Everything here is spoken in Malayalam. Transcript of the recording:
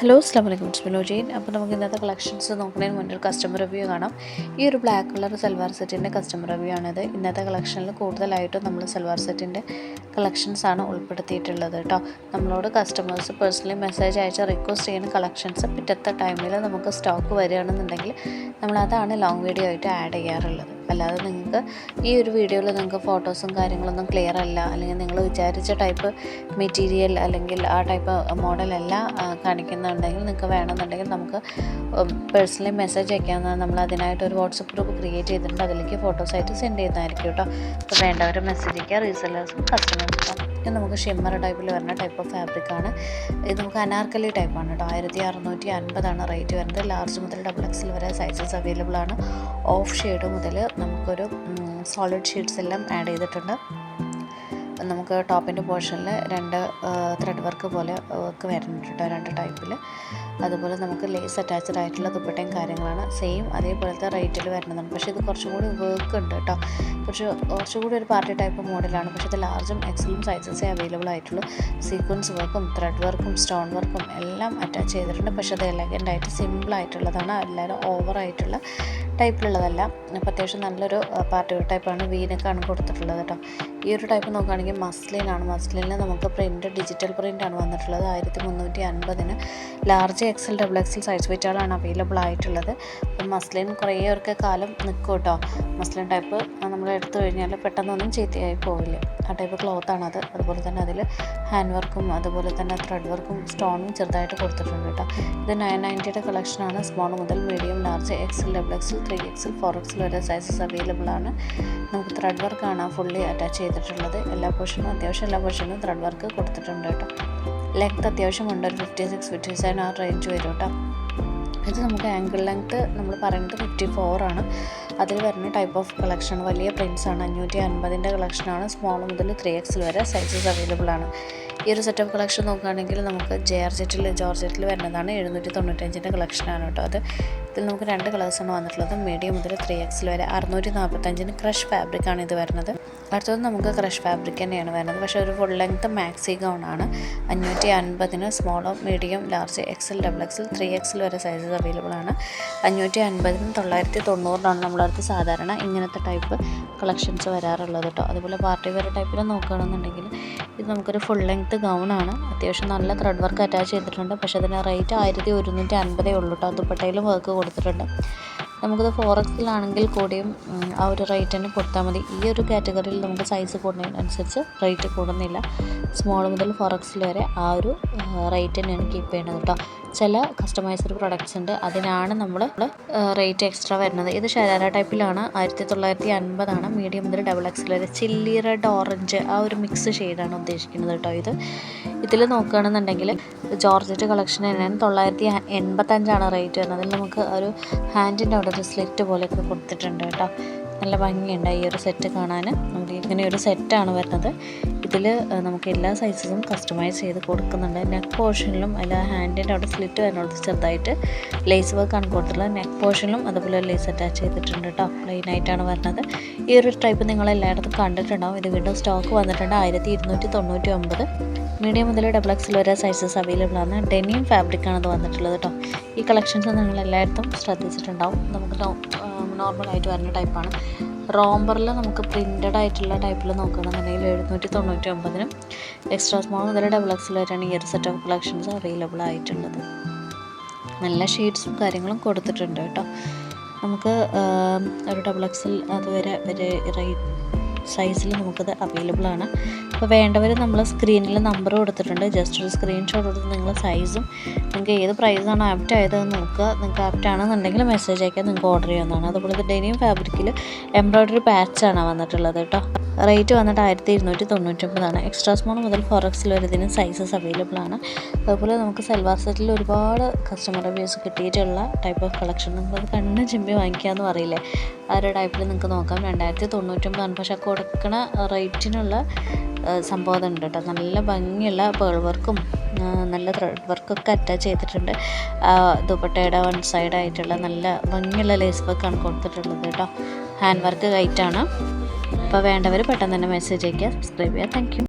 ഹലോ അസ്ലാം വലൈക്കും സ്മിലോ ജെയിൻ അപ്പോൾ നമുക്ക് ഇന്നത്തെ കളക്ഷൻസ് നോക്കുന്നതിന് മുന്നേ ഒരു കസ്റ്റമർ റിവ്യൂ കാണാം. ഈ ഒരു ബ്ലാക്ക് കളർ സൽവാർ സെറ്റിന്റെ കസ്റ്റമർ റിവ്യൂ ആണിത്. ഇന്നത്തെ കളക്ഷനിൽ കൂടുതലായിട്ടും നമ്മൾ സൽവാർ സെറ്റിന്റെ കളക്ഷൻസ് ആണ് ഉൾപ്പെടുത്തിയിട്ടുള്ളത് കേട്ടോ നമ്മളോട് കസ്റ്റമേഴ്സ് പേഴ്സണലി മെസ്സേജ് അയച്ച റിക്വസ്റ്റ് ചെയ്യുന്ന കളക്ഷൻസ് പിറ്റത്തെ ടൈമിൽ നമുക്ക് സ്റ്റോക്ക് വരികയാണെന്നുണ്ടെങ്കിൽ നമ്മളതാണ് ലോങ് വീഡിയോ ആയിട്ട് ആഡ് ചെയ്യാറുള്ളത്. അല്ലാതെ നിങ്ങൾക്ക് ഈ ഒരു വീഡിയോയിൽ നിങ്ങൾക്ക് ഫോട്ടോസും കാര്യങ്ങളൊന്നും ക്ലിയർ അല്ല. അല്ലെങ്കിൽ നിങ്ങൾ വിചാരിച്ച ടൈപ്പ് മെറ്റീരിയൽ അല്ലെങ്കിൽ ആ ടൈപ്പ് മോഡലല്ല കാണിക്കുന്നുണ്ടെങ്കിൽ നിങ്ങൾക്ക് വേണമെന്നുണ്ടെങ്കിൽ നമുക്ക് പേഴ്സണലി മെസ്സേജ് അയക്കാവുന്നതാണ് നമ്മൾ അതിനായിട്ട് ഒരു വാട്സപ്പ് ഗ്രൂപ്പ് ക്രിയേറ്റ് ചെയ്തിട്ടുണ്ട്. അതിലേക്ക് ഫോട്ടോസായിട്ട് സെൻഡ് ചെയ്യുന്നതായിരിക്കും കേട്ടോ അപ്പോൾ വേണ്ടവർ മെസ്സേജ് അയക്കുക. റീസെല്ലേഴ്സും കസ്റ്റമേഴ്സും ഇത് നമുക്ക് ഷിമ്മർ ടൈപ്പിൽ വരുന്ന ടൈപ്പ് ഓഫ് ഫാബ്രിക് ആണ്. ഇത് നമുക്ക് അനാർക്കലി ടൈപ്പാണ് കേട്ടോ. ആയിരത്തി അറുന്നൂറ്റി അൻപതാണ് റേറ്റ് വരുന്നത്. ലാർജ് മുതൽ ഡബിൾ എക്സിൽ വരെ സൈസസ് അവൈലബിൾ ആണ്. ഓഫ് ഷെയ്ഡ് മുതൽ നമുക്കൊരു സോളിഡ് ഷീറ്റ്സ് എല്ലാം ആഡ് ചെയ്തിട്ടുണ്ട്. നമുക്ക് ടോപ്പിന്റെ പോർഷനിൽ രണ്ട് ത്രെഡ് വർക്ക് പോലെ വർക്ക് വരുന്നുണ്ട് രണ്ട് ടൈപ്പിൽ അതുപോലെ നമുക്ക് ലേസ് അറ്റാച്ച്ഡ് ആയിട്ടുള്ള ദുപ്പട്ടയും കാര്യങ്ങളാണ്. സെയിം അതേപോലത്തെ റേറ്റിൽ വരുന്നതാണ്. പക്ഷേ ഇത് കുറച്ചും കൂടി വർക്ക് ഉണ്ട് കേട്ടോ. കുറച്ച് കുറച്ചുകൂടി ഒരു പാർട്ടി ടൈപ്പ് മോഡലാണ്. പക്ഷേ ഇത് ലാർജും എക്സലും സൈസസേ അവൈലബിൾ ആയിട്ടുള്ളൂ. സീക്വൻസ് വർക്കും ത്രെഡ് വർക്കും സ്റ്റോൺ വർക്കും എല്ലാം അറ്റാച്ച് ചെയ്തിട്ടുണ്ട്. പക്ഷേ അത് എലഗന്റ് ആയിട്ട് സിമ്പിൾ ആയിട്ടുള്ളതാണ്. എല്ലാവരും ഓവർ ആയിട്ടുള്ള ടൈപ്പിലുള്ളതല്ല. അപ്പോൾ അത്യാവശ്യം നല്ലൊരു പാർട്ടി വെയർ ടൈപ്പാണ് വീനൊക്കെയാണ് കൊടുത്തിട്ടുള്ളത് കേട്ടോ. ഈ ഒരു ടൈപ്പ് നോക്കുകയാണെങ്കിൽ മസ്ലിനാണ്. മസ്ലിനിൽ നമുക്ക് പ്രിന്റ് ഡിജിറ്റൽ പ്രിന്റാണ് വന്നിട്ടുള്ളത്. ആയിരത്തി മുന്നൂറ്റി അൻപതിന് large XL double XL size വെച്ചാലാണ് available ആയിട്ടുള്ളത്. അപ്പം മസ്ലിൻ കുറേ കാലം നിൽക്കും കേട്ടോ. മസ്ലിൻ ടൈപ്പ് നമ്മൾ എടുത്തു കഴിഞ്ഞാൽ പെട്ടെന്നൊന്നും ചീത്തയായി പോവില്ല. ആ ടൈപ്പ് ക്ലോത്ത് അത്. അതുപോലെ തന്നെ അതിൽ ഹാൻഡ് വർക്കും അതുപോലെ തന്നെ ത്രെഡ് വർക്കും സ്റ്റോണും ചെറുതായിട്ട് കൊടുത്തിട്ടുണ്ട് കേട്ടോ. ഇത് നയൻ നയന്റിയുടെ കളക്ഷനാണ് സ്മോൾ മുതൽ medium large XL double XL three XL four XL വരെ സൈസസ് അവൈലബിൾ ആണ്. നമുക്ക് ത്രെഡ് വർക്കാണ് ഫുള്ളി അറ്റാച്ച് ചെയ്തിട്ടുള്ളത്. എല്ലാ പോർഷനും അത്യാവശ്യം എല്ലാ പോർഷനും ത്രെഡ് വർക്ക് കൊടുത്തിട്ടുണ്ട് കേട്ടോ. ലെങ്ത് അത്യാവശ്യമുണ്ട് ഒരു ഫിഫ്റ്റി സിക്സ് ഫിഫ്റ്റി സെവൻ ആ റേഞ്ച് വരും കേട്ടോ. ഇത് നമുക്ക് ആംഗിൾ ലെങ്ത്ത് നമ്മൾ പറയുന്നത് ഫിഫ്റ്റി ഫോർ ആണ്. അതിൽ വരുന്ന ടൈപ്പ് ഓഫ് കളക്ഷൻ വലിയ പ്രിൻസ് ആണ്. അഞ്ഞൂറ്റി അൻപതിന്റെ കളക്ഷനാണ് സ്മോൾ മുതൽ ത്രീ എക്സിൽ വരെ സൈസസ് അവൈലബിൾ ആണ്. ഈ ഒരു സെറ്റ് ഓഫ് കളക്ഷൻ നോക്കുകയാണെങ്കിൽ നമുക്ക് ജെ ആർ ജെറ്റിൽ ജോർജറ്റിൽ വരുന്നതാണ് എഴുന്നൂറ്റി തൊണ്ണൂറ്റഞ്ചിന്റെ കളക്ഷനാണ് കേട്ടോ അത്. ഇതിൽ നമുക്ക് രണ്ട് കളേഴ്സാണ് വന്നിട്ടുള്ളത്. മീഡിയം മുതൽ ത്രീ എക്സിൽ വരെ. അറുന്നൂറ്റി നാൽപ്പത്തഞ്ചിന് ക്രഷ് ഫാബ്രിക്കാണ് ഇത് വരുന്നത്. അടുത്തത് നമുക്ക് ക്രഷ് ഫാബ്രിക് തന്നെയാണ് വരുന്നത്. പക്ഷേ ഒരു ഫുൾ ലെങ്ത് മാക്സി ഗൗൺ ആണ്. അഞ്ഞൂറ്റി അൻപതിന് സ്മോളോ medium large XL double XL three XL വരെ സൈസസ് അവൈലബിൾ ആണ്. അഞ്ഞൂറ്റി അൻപതിനും തൊള്ളായിരത്തി തൊണ്ണൂറിനാണ് നമ്മളടുത്ത് സാധാരണ ഇങ്ങനത്തെ ടൈപ്പ് കളക്ഷൻസ് വരാറുള്ളത് കേട്ടോ. അതുപോലെ പാർട്ടി വെയർ ടൈപ്പിൽ നോക്കുകയാണെന്നുണ്ടെങ്കിൽ ഇത് നമുക്കൊരു ഫുൾ ലെങ്ത് ഗൗൺ ആണ്. അത്യാവശ്യം നല്ല ത്രെഡ് വർക്ക് അറ്റാച്ച് ചെയ്തിട്ടുണ്ട്. പക്ഷേ അതിന് റേറ്റ് ആയിരത്തി ഒരുന്നൂറ്റി അൻപതേ ഉള്ളൂ കേട്ടോ. ദുപ്പട്ടയിലും വർക്ക് കൊടുത്തിട്ടുണ്ട്. നമുക്കത് ഫോറക്സിലാണെങ്കിൽ കൂടിയും ആ ഒരു റേറ്റ് തന്നെ കൊടുത്താൽ മതി. ഈ ഒരു കാറ്റഗറിയിൽ നമുക്ക് സൈസ് കൂടുന്നതിനനുസരിച്ച് റേറ്റ് കൂടുന്നില്ല. സ്മോൾ മുതൽ ഫോറക്സിൽ വരെ ആ ഒരു റേറ്റ് തന്നെയാണ് കീപ്പ് ചെയ്യുന്നത് കേട്ടോ. ചില കസ്റ്റമൈസ്ഡ് പ്രൊഡക്ട്സ് ഉണ്ട്. അതിനാണ് നമ്മൾ റേറ്റ് എക്സ്ട്രാ വരുന്നത്. ഇത് ഷരാര ടൈപ്പിലാണ് ആയിരത്തി തൊള്ളായിരത്തി അൻപതാണ് മീഡിയം മുതൽ ഡബിൾ എക്സിൽ വരെ. ചില്ലി റെഡ് ഓറഞ്ച് ആ ഒരു മിക്സ് ഷെയ്ഡാണ് ഉദ്ദേശിക്കുന്നത് കേട്ടോ ഇത്. ഇതിൽ നോക്കുകയാണെന്നുണ്ടെങ്കിൽ ജോർജറ്റ് കളക്ഷൻ തന്നെയാണ്. തൊള്ളായിരത്തി എൺപത്തഞ്ചാണ് റേറ്റ് വരുന്നത്. അതിൽ നമുക്ക് ഒരു ഹാൻഡിന്റെ ഒരു സ്ലിറ്റ് പോലെയൊക്കെ കൊടുത്തിട്ടുണ്ട് കേട്ടോ. നല്ല ഭംഗിയുണ്ട് ഈ ഒരു സെറ്റ് കാണാൻ. നമുക്ക് ഇങ്ങനെ ഒരു സെറ്റാണ് വരുന്നത്. ഇതിൽ നമുക്ക് എല്ലാ സൈസസും കസ്റ്റമൈസ് ചെയ്ത് കൊടുക്കുന്നുണ്ട്. നെക്ക് പോർഷനിലും അല്ല ഹാൻഡിന്റെ അവിടെ സ്ലിറ്റ് വരുന്നത് ചെറുതായിട്ട് ലേസ് വർക്ക് ആണ് കൊടുത്തിട്ടുള്ളത്. നെക്ക് പോർഷനിലും അതുപോലെ ലേസ് അറ്റാച്ച് ചെയ്തിട്ടുണ്ട് കേട്ടോ പ്ലെയിൻ ആയിട്ടാണ് വരുന്നത്. ഈ ഒരു ടൈപ്പ് നിങ്ങൾ എല്ലായിടത്തും കണ്ടിട്ടുണ്ടാവും. ഇത് വീണ്ടും സ്റ്റോക്ക് വന്നിട്ടുണ്ട്. ആയിരത്തി ഇരുന്നൂറ്റി തൊണ്ണൂറ്റി ഒമ്പത് മീഡിയം മുതൽ ഡബിൾ എക്സിൽ വരെ സൈസസ് അവൈലബിൾ ആണ്. ഡെനിയം ഫാബ്രിക്കാണ് ഇത് വന്നിട്ടുള്ളത് കേട്ടോ ഈ കളക്ഷൻസ് നിങ്ങൾ എല്ലായിടത്തും ശ്രദ്ധിച്ചിട്ടുണ്ടാവും. നമുക്ക് നോർമലായിട്ട് വരുന്ന ടൈപ്പാണ് റോംബറിൽ നമുക്ക് പ്രിന്റഡ് ആയിട്ടുള്ള ടൈപ്പിൽ നോക്കുകയാണെന്നുണ്ടെങ്കിൽ എഴുന്നൂറ്റി തൊണ്ണൂറ്റി ഒമ്പതിനും എക്സ്ട്രാ സ്മോൾ മുതൽ ഡബിൾ എക്സിൽ വരെയാണ് ഈ ഒരു സെറ്റ് ഓഫ് കളക്ഷൻസ് അവൈലബിൾ ആയിട്ടുള്ളത്. നല്ല ഷീറ്റ്സും കാര്യങ്ങളും കൊടുത്തിട്ടുണ്ട് കേട്ടോ. നമുക്ക് ഒരു ഡബിൾ എക്സിൽ അതുവരെ ഒരു റേറ്റ് സൈസിൽ നമുക്കത് അവൈലബിൾ ആണ്. അപ്പോൾ വേണ്ടവർ നമ്മൾ സ്ക്രീനിൽ നമ്പർ കൊടുത്തിട്ടുണ്ട്. ജസ്റ്റ് ഒരു സ്ക്രീൻഷോട്ട് കൊടുത്ത് നിങ്ങൾ സൈസും നിങ്ങൾക്ക് ഏത് പ്രൈസാണ് ആപ്റ്റ് ആയതെന്ന് നോക്കുക. നിങ്ങൾക്ക് ആപ്റ്റ് ആണെന്നുണ്ടെങ്കിൽ മെസ്സേജ് അയക്കാൻ നിങ്ങൾക്ക് ഓർഡർ ചെയ്യാവുന്നതാണ്. അതുപോലെ തന്നെ ഇനിയും ഫാബ്രിക്കിൽ എംബ്രോയ്ഡറി പാച്ചാണ് വന്നിട്ടുള്ളത് കേട്ടോ. റേറ്റ് വന്നിട്ട് ആയിരത്തി ഇരുന്നൂറ്റി തൊണ്ണൂറ്റൊമ്പതാണ് എക്സ്ട്രാ സ്മോൾ മുതൽ ഫോർ എക്സിൽ വരെ ഇതിന് സൈസസ് അവൈലബിൾ ആണ്. അതുപോലെ നമുക്ക് സൽവാർ സെറ്റിൽ ഒരുപാട് കസ്റ്റമർ റിവ്യൂസ് കിട്ടിയിട്ടുള്ള ടൈപ്പ് ഓഫ് കളക്ഷൻ നമുക്കത് കണ്ണ് ചിമ്പി വാങ്ങിക്കാമെന്ന് പറയില്ലേ? ആ ഒരു ടൈപ്പിൽ നിങ്ങൾക്ക് നോക്കാം. രണ്ടായിരത്തി തൊണ്ണൂറ്റൊമ്പതാണ് പക്ഷെ കൊടുക്കണ റേറ്റിനുള്ള സംഭവം ഉണ്ട് കേട്ടോ. നല്ല ഭംഗിയുള്ള പേൾ വർക്കും നല്ല ത്രെഡ് വർക്കൊക്കെ അറ്റാച്ച് ചെയ്തിട്ടുണ്ട്. ദുപ്പട്ടയുടെ വൺ സൈഡായിട്ടുള്ള നല്ല ഭംഗിയുള്ള ലേസ് വർക്കാണ് കൊടുത്തിട്ടുള്ളത് കേട്ടോ. ഹാൻഡ് വർക്ക് കൈറ്റാണ്. അപ്പോൾ വേണ്ടവർ പെട്ടെന്ന് തന്നെ മെസ്സേജ് അയയ്ക്കുക. സബ്സ്ക്രൈബ് ചെയ്യുക. താങ്ക്